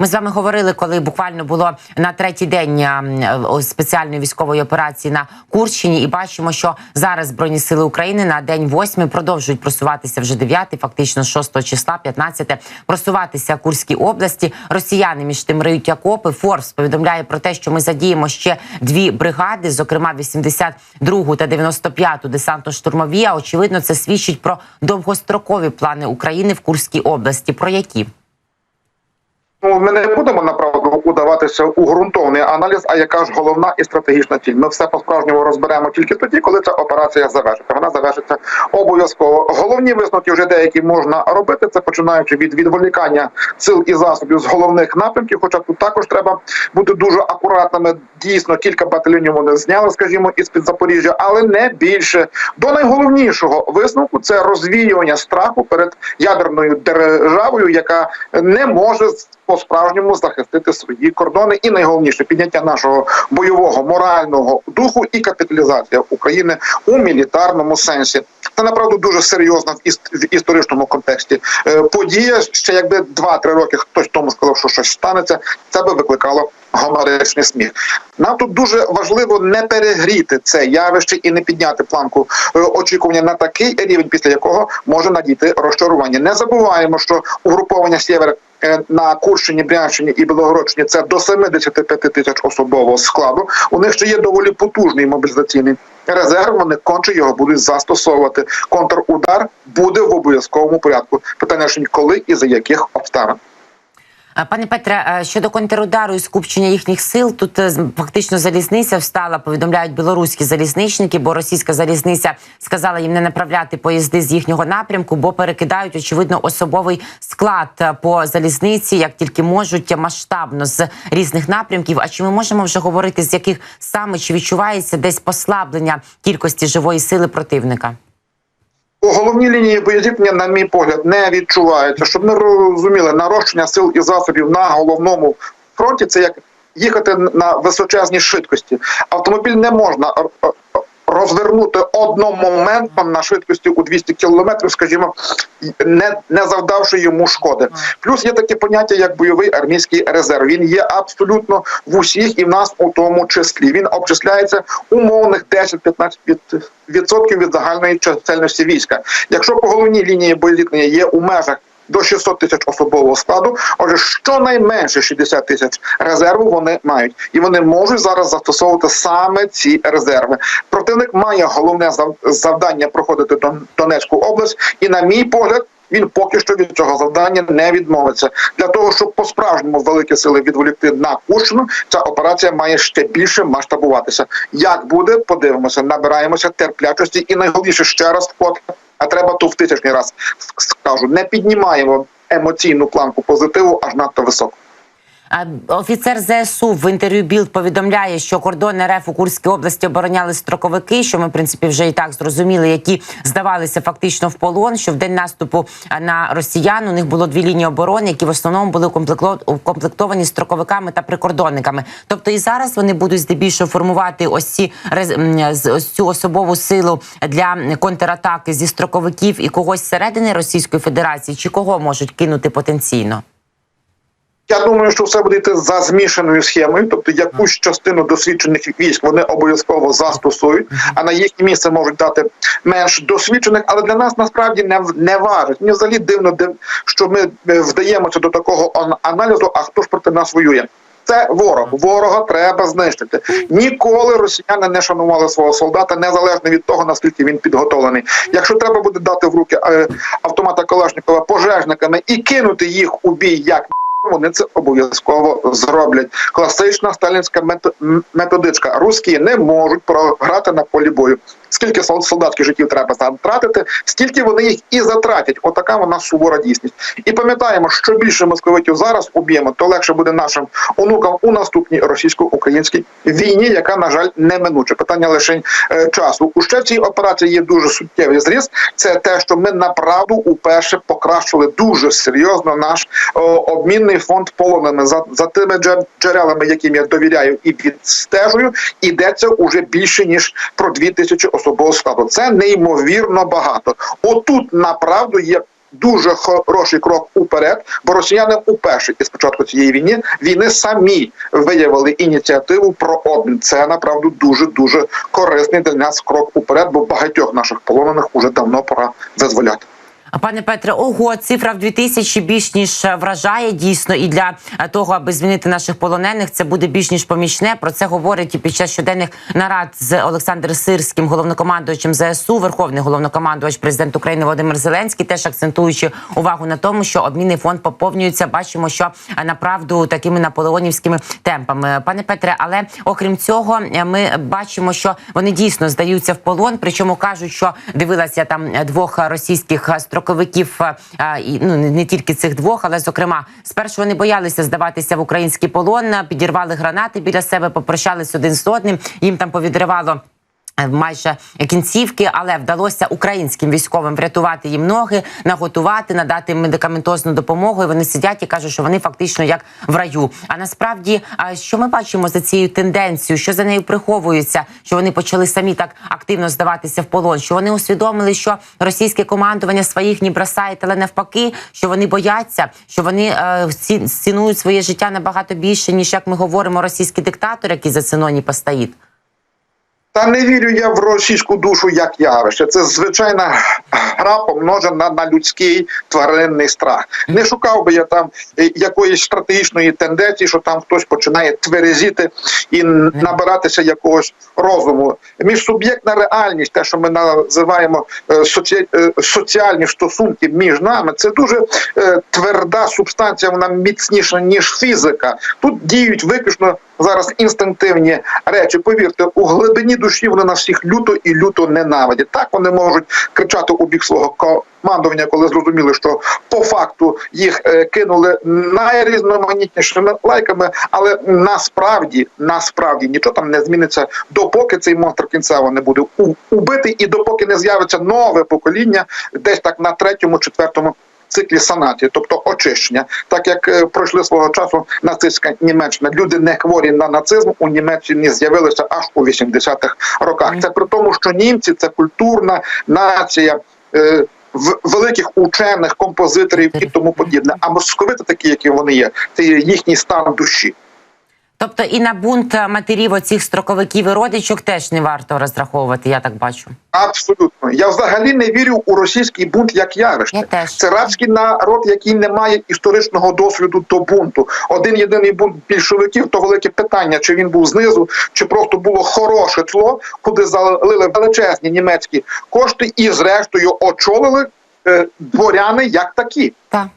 Ми з вами говорили, коли буквально було на третій день а, м, е, спеціальної військової операції на Курщині, і бачимо, що зараз збройні сили України на день восьмий продовжують просуватися вже 9, фактично 6 числа, 15, просуватися Курській області. Росіяни між тим риють окопи. Форс повідомляє про те, що ми задіємо ще дві бригади, зокрема 82 та 95 десантно-штурмові. А очевидно, це свідчить про довгострокові плани України в Курській області. Про які? Ну, ми не будемо направду удаватися у ґрунтовний аналіз, а яка ж головна і стратегічна ціль. Ми все по-справжньому розберемо тільки тоді, коли ця операція завершиться. Вона завершиться обов'язково. Головні висновки вже деякі можна робити. Це починаючи від відволікання сил і засобів з головних напрямків. Хоча тут також треба бути дуже акуратними. Дійсно, кілька батальйонів вони зняли, скажімо, із під Запоріжжя, але не більше. До найголовнішого висновку це розвіювання страху перед ядерною державою, яка не може по-справжньому захистити свої кордони, і найголовніше підняття нашого бойового морального духу і капіталізація України у мілітарному сенсі. Це направду дуже серйозна в іс- історичному контексті е, подія. Ще якби 2-3 роки хтось тому сказав, що щось станеться, це би викликало гомеричний сміх. Нам тут дуже важливо не перегріти це явище і не підняти планку е, очікування на такий рівень, після якого може надійти розчарування. Не забуваємо, що угруповання «Сєвер» на Курщині, Брянщині і Білогородщині це до 75 тисяч особового складу. У них ще є доволі потужний мобілізаційний резерв. Вони конче його будуть застосовувати. Контрудар буде в обов'язковому порядку. Питання ж коли і за яких обставин. А, Пане Петре, е, щодо контрудару і скупчення їхніх сил, тут е, фактично залізниця встала. Повідомляють білоруські залізничники, бо російська залізниця сказала їм не направляти поїзди з їхнього напрямку, бо перекидають очевидно особовий склад е, по залізниці, як тільки можуть масштабно з різних напрямків. А чи ми можемо вже говорити, з яких саме чи відчувається десь послаблення кількості живої сили противника? У головній лінії боєзіткнення, на мій погляд, не відчувається. Щоб ми розуміли, нарощення сил і засобів на головному фронті це як їхати на височезній швидкості. Автомобіль не можна розвернути одномоментно на швидкості у 200 кілометрів, скажімо, не, не завдавши йому шкоди. Плюс є таке поняття, як бойовий армійський резерв. Він є абсолютно в усіх і в нас у тому числі. Він обчисляється умовних 10-15 від відсотків від загальної чисельності війська. Якщо по головній лінії боєзіткнення є у межах до 600 тисяч особового складу, отже, щонайменше 60 тисяч резерву вони мають, і вони можуть зараз застосовувати саме ці резерви. Противник має головне зав- завдання проходити Дон- Донецьку область, і на мій погляд. Він поки що від цього завдання не відмовиться для того, щоб по справжньому великі сили відволікти на Курщину. Ця операція має ще більше масштабуватися. Як буде, подивимося, набираємося терплячості, і найголовніше ще раз вкотре, а треба ту в тисячний раз скажу, не піднімаємо емоційну планку позитиву аж надто високо. Офіцер ЗСУ в інтерв'ю Білд повідомляє, що кордон РФ у Курській області обороняли строковики, що ми в принципі вже і так зрозуміли, які здавалися фактично в полон. Що в день наступу на росіян у них було дві лінії оборони, які в основному були укомплектов- укомплектовані строковиками та прикордонниками. Тобто і зараз вони будуть здебільшого формувати ось ці ось цю особову силу для контратаки зі строковиків і когось зсередини Російської Федерації, чи кого можуть кинути потенційно. Я думаю, що все буде йти за змішаною схемою, тобто якусь частину досвідчених військ вони обов'язково застосують, а на їхнє місце можуть дати менш досвідчених. Але для нас насправді не не важить. Мені взагалі дивно, див- що ми е, вдаємося до такого аналізу. А хто ж проти нас воює? Це ворог. Ворога треба знищити. Ніколи росіяни не шанували свого солдата, незалежно від того наскільки він підготовлений. Якщо треба буде дати в руки е, автомата Калашникова пожежниками і кинути їх у бій як вони це обов'язково зроблять. Класична сталінська мето- методичка. Русські не можуть програти на полі бою. Скільки сол- солдатських життів треба затратити, стільки вони їх і затратять. Отака вона сувора дійсність. І пам'ятаємо, що більше московитів зараз уб'ємо, то легше буде нашим онукам у наступній російсько-українській війні, яка на жаль неминуча. Питання лише е, часу. У ще в цій операції є дуже суттєвий зріз. Це те, що ми направду уперше покращили дуже серйозно наш обмінний фонд полонами за, за тими джерелами, яким я довіряю і відстежую. Ідеться уже більше ніж про дві тисячі особового складу. Це неймовірно багато. Отут направду є дуже хороший крок уперед, бо росіяни уперше із початку цієї війни війни самі виявили ініціативу про обмін. Це направду дуже дуже корисний для нас крок уперед, бо багатьох наших полонених уже давно пора визволяти. Пане Петре, ого, цифра в 2000 більш ніж е, вражає дійсно, і для е, того, аби звільнити наших полонених, це буде більш ніж помічне. Про це говорить і під час щоденних нарад з Олександром Сирським, головнокомандуючим ЗСУ, Верховний головнокомандувач президент України Володимир Зеленський, теж акцентуючи увагу на тому, що обмінний фонд поповнюється. Бачимо, що е, направду такими наполеонівськими темпами. Пане Петре, але окрім цього, ми бачимо, що вони дійсно здаються в полон. Причому кажуть, що дивилася там двох російських е, строковиків, е, е, і ну не тільки цих двох, але зокрема, спершу вони боялися здаватися в український полон, підірвали гранати біля себе, попрощались один з одним. Їм там повідривало. Е, Майже кінцівки, але вдалося українським військовим врятувати їм ноги, наготувати, надати медикаментозну допомогу. І вони сидять і кажуть, що вони фактично як в раю. А насправді, що ми бачимо за цією тенденцією, що за нею приховується, що вони почали самі так активно здаватися в полон, що вони усвідомили, що російське командування своїх не бросає, але навпаки, що вони бояться, що вони е, цінують своє життя набагато більше, ніж як ми говоримо, російський диктатор, який за циноній постоїть. Та не вірю я в російську душу як явище. Це звичайна гра помножена на людський тваринний страх. Не шукав би я там е, якоїсь стратегічної тенденції, що там хтось починає тверезіти і набиратися якогось розуму. Міжсуб'єктна реальність, те, що ми називаємо е, соці- е, соціальні стосунки між нами, це дуже тверда субстанція, вона міцніша ніж фізика. Тут діють виключно зараз інстинктивні речі. Повірте, у глибині душі вони на всіх люто і люто ненавидять. Так вони можуть кричати у бік свого командування, коли зрозуміли, що по факту їх е, кинули найрізноманітнішими лайками, але насправді, насправді нічого там не зміниться, допоки цей монстр кінцево не буде убитий, і допоки не з'явиться нове покоління, десь так на третьому, четвертому циклі санації, тобто очищення, так як е, пройшли свого часу нацистська Німеччина. Люди не хворі на нацизм у Німеччині з'явилися аж у 80-х роках. Це при тому, що німці це культурна нація. е, в- Великих учених, композиторів і тому подібне. А московити, такі, які вони є, це їхній стан душі. Тобто і на бунт матерів оцих строковиків і родичок теж не варто розраховувати, я так бачу. Абсолютно, я взагалі не вірю у російський бунт як явище. Я теж. Це рабський народ, який не має історичного досвіду до бунту. Один єдиний бунт більшовиків то велике питання, чи він був знизу, чи просто було хороше тло, куди залили величезні німецькі кошти, і зрештою очолили е, дворяни як такі. Та,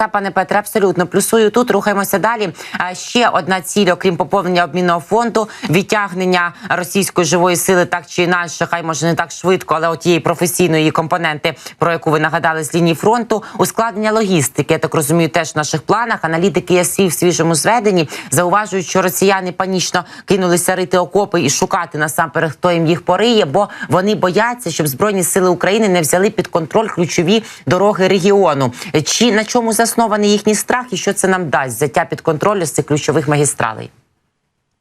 та. Пане Петре, абсолютно плюсую тут. Рухаємося далі. А ще одна ціль, окрім поповнення обмінного фонду, відтягнення російської живої сили, так чи інакше, хай може не так швидко, але от тієї професійної компоненти, про яку ви нагадали з лінії фронту, ускладнення логістики. Я так розумію, теж в наших планах. Аналітики ЄСВІ в свіжому зведенні зауважують, що росіяни панічно кинулися рити окопи і шукати насамперед, хто їм їх пориє, бо вони бояться, щоб збройні сили України не взяли під контроль ключові дороги регіону. Чи на чому заснований їхній страх, і що це нам дасть взяття під контроль з цих ключових магістралей?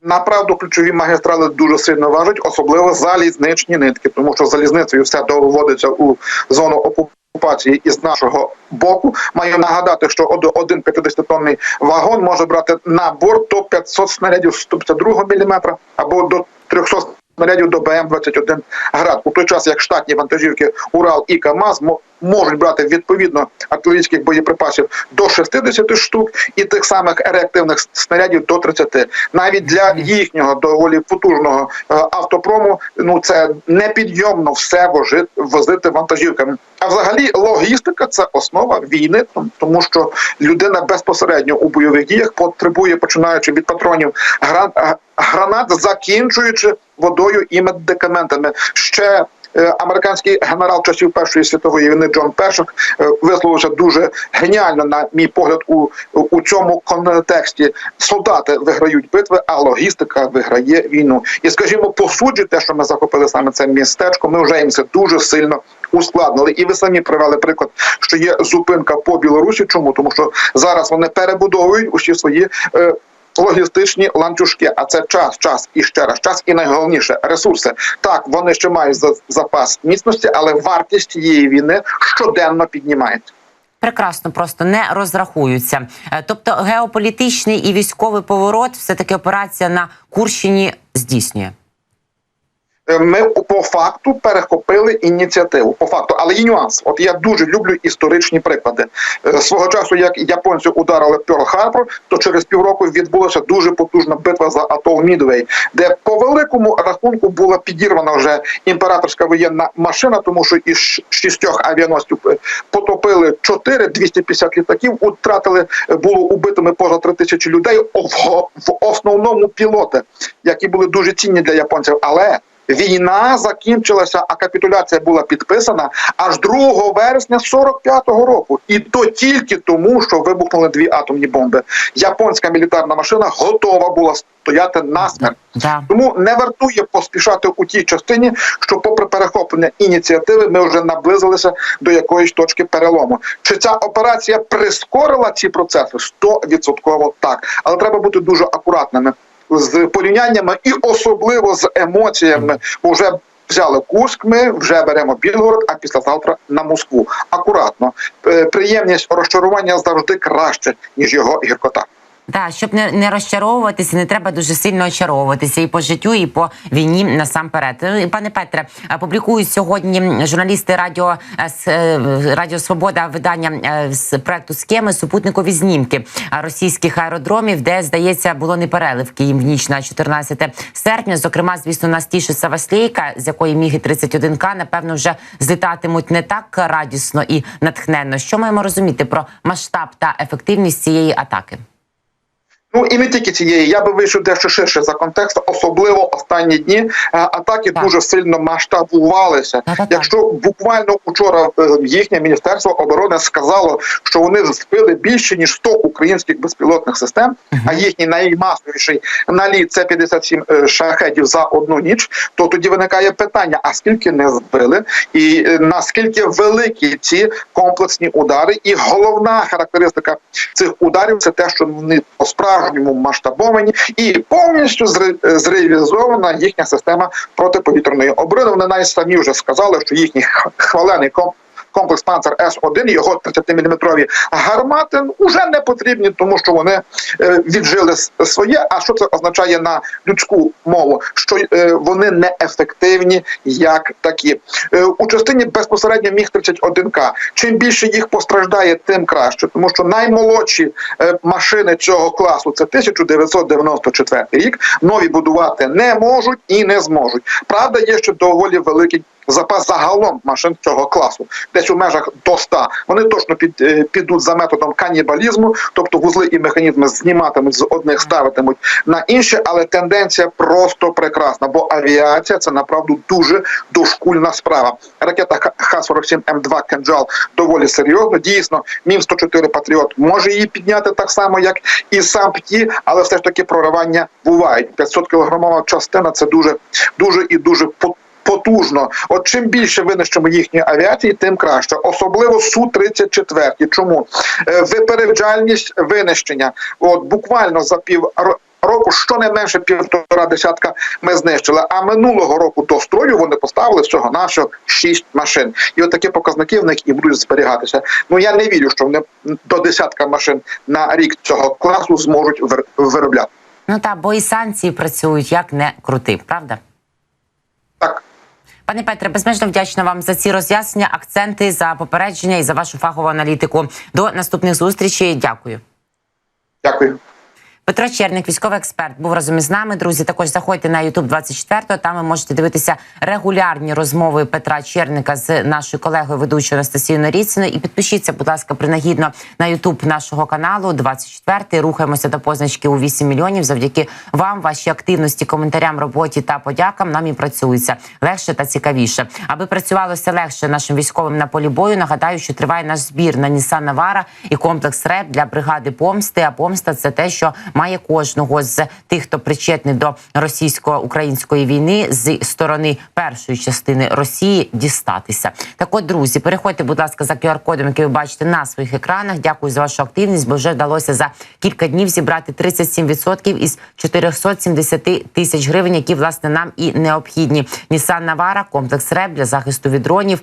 Направду ключові магістрали дуже сильно важать, особливо залізничні нитки, тому що залізницею все доводиться у зону окупації із нашого боку. Маю нагадати, що од- один 50-тонний вагон може брати на борт до 500 снарядів 152 мм або до 300 снарядів до БМ-21 град. У той час, як штатні вантажівки Урал і КАМАЗ можуть брати відповідно артилерійських боєприпасів до 60 штук і тих самих реактивних снарядів до 30. Навіть для їхнього доволі потужного е, автопрому ну це непідйомно все возити вантажівками. А взагалі логістика це основа війни, тому що людина безпосередньо у бойових діях потребує, починаючи від патронів е, гранат, закінчуючи водою і медикаментами. Ще американський генерал часів Першої світової війни Джон Першик е, висловився дуже геніально, на мій погляд, у, у цьому контексті. Солдати виграють битви, а логістика виграє війну. І скажімо, по суті, те, що ми захопили саме це містечко, ми вже їм це дуже сильно ускладнили. І ви самі привели приклад, що є зупинка по Білорусі. Чому? Тому що зараз вони перебудовують усі свої. Логістичні ланцюжки, а це час, час і ще раз час, і найголовніше ресурси. Так, вони ще мають за- запас міцності, але вартість цієї війни щоденно піднімається. Прекрасно, просто не розрахуються. Е, Тобто геополітичний і військовий поворот, все таки операція на Курщині здійснює. Е, Ми по факту перехопили ініціативу. По факту, але є нюанс. От я дуже люблю історичні приклади. Е, Свого часу, як японці ударили Пьорл Харбор, то через півроку відбулася дуже потужна битва за атол Мідвей, де по великому рахунку була підірвана вже імператорська воєнна машина, тому що із шістьох авіаносців е, потопили 4, 250 літаків, втратили е, було убитими поза 3 тисячі людей. в основному пілоти, які були дуже цінні для японців, але Війна закінчилася, а капітуляція була підписана аж 2 вересня 45-го року, і то тільки тому, що вибухнули дві атомні бомби. Японська мілітарна машина готова була стояти насмерть. Да. Тому не вартує поспішати у тій частині, що, попри перехоплення ініціативи, ми вже наблизилися до якоїсь точки перелому. Чи ця операція прискорила ці процеси? 100% так, але треба бути дуже акуратними з порівняннями і особливо з емоціями. Бо вже взяли Курськ, ми вже беремо Білгород, а післязавтра на Москву. Акуратно, Е, приємність розчарування завжди краще ніж його гіркота. Так, щоб не, не розчаровуватися, не треба дуже сильно очаровуватися і по життю, і по війні насамперед. Ну, Пане Петре, а, публікують сьогодні журналісти радіо е, е, Радіо Свобода видання е, з проекту схеми супутникові знімки російських аеродромів, де здається було непереливки їм в ніч на 14 серпня. Зокрема, звісно, нас тішить Саваслійка, з якої міги 31 к напевно вже злітатимуть не так радісно і натхненно. Що маємо розуміти про масштаб та ефективність цієї атаки? Ну і не тільки цієї, я би вийшов дещо ширше за контекст, особливо останні дні е, атаки Так. дуже сильно масштабувалися. Так-так-так. Якщо буквально учора е, їхнє міністерство оборони сказало, що вони збили більше ніж 100 українських безпілотних систем, а їхній наймасовіший наліт це 57 е, шахедів за одну ніч, то тоді виникає питання: а скільки не збили, і наскільки великі ці комплексні удари? І головна характеристика цих ударів це те, що вони по справжньому масштабовані і повністю е, зреалізована їхня система протиповітряної оборони. Вони навіть самі вже сказали, що їхній хвалений комп- Комплекс Панцер С-1, його 30-мм гармати вже не потрібні, тому що вони е, віджили своє. А що це означає на людську мову? Що е, вони неефективні як такі. Е, у частині безпосередньо міг 31К. Чим більше їх постраждає, тим краще, тому що наймолодші машини цього класу це 1994 рік. Нові будувати не можуть і не зможуть. Правда, є ще доволі великий. Запас загалом машин цього класу, десь у межах до 100. Вони точно під, е, підуть за методом канібалізму, тобто вузли і механізми зніматимуть з одних, ставитимуть на інші, але тенденція просто прекрасна, бо авіація це направду дуже дошкульна справа. Ракета Х- Х-47 М2 «Кинджал» доволі серйозно. Дійсно, Мін 104 Патріот може її підняти так само, як і сам ПТІ, але все ж таки проривання бувають. 500 кілограмова частина це дуже, дуже і дуже по- Потужно, от чим більше винищимо їхньої авіації, тим краще. Особливо су 34 Чому Е, випереджальність винищення? От буквально за пів ро- року, щонайменше півтора десятка ми знищили. А минулого року до строю вони поставили всього нашого шість машин. І от такі показники в них і будуть зберігатися. Ну я не вірю, що вони до десятка машин на рік цього класу зможуть вир- виробляти. Ну та бо і санкції працюють як не крути, правда? Так. Пане Петре, безмежно вдячна вам за ці роз'яснення, акценти, за попередження і за вашу фахову аналітику. До наступних зустрічей. Дякую. Дякую. Петро Черник, військовий експерт, був разом із нами. Друзі, також заходьте на YouTube 24 Там ви можете дивитися регулярні розмови Петра Черника з нашою колегою ведучою Анастасією Норіциною. І підпишіться, будь ласка, принагідно на YouTube нашого каналу 24 Рухаємося до позначки у 8 мільйонів. Завдяки вам, вашій активності, коментарям, роботі та подякам нам і працюється легше та цікавіше. Аби працювалося легше нашим військовим на полі бою. Нагадаю, що триває наш збір на Нісан Навара і комплекс РЕП для бригади помсти. А помста це те, що має кожного з тих, хто причетний до російсько-української війни з сторони першої частини Росії дістатися. Так, от, друзі, переходьте, будь ласка, за QR-кодом, який ви бачите на своїх екранах. Дякую за вашу активність, бо вже вдалося за кілька днів зібрати 37% із 470 тисяч гривень, які власне нам і необхідні. Нісан Навара, комплекс РЕП для захисту від дронів.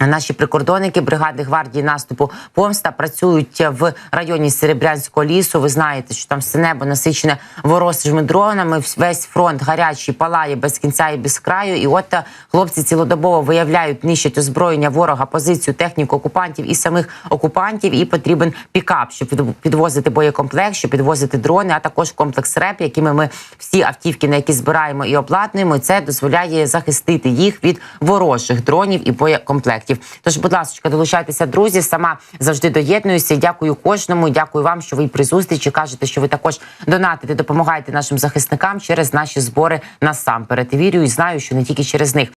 Наші прикордонники бригади гвардії наступу помста працюють в районі Серебрянського лісу. Ви знаєте, що там все небо насичене ворожими дронами. Весь фронт гарячий палає без кінця і без краю. І от е, хлопці цілодобово виявляють, нищать озброєння ворога, позицію, техніку окупантів і самих окупантів. І потрібен пікап, щоб підвозити боєкомплект, щоб підвозити дрони, а також комплекс РЕП, якими ми всі автівки, на які збираємо і обладнуємо. І Це дозволяє захистити їх від ворожих дронів і боєкомплектів. Тож, будь ласка, долучайтеся, друзі. Сама завжди доєднуюся. Дякую кожному. Дякую вам, що ви при зустрічі кажете, що ви також донатите, допомагаєте нашим захисникам через наші збори насамперед. Вірю і знаю, що не тільки через них.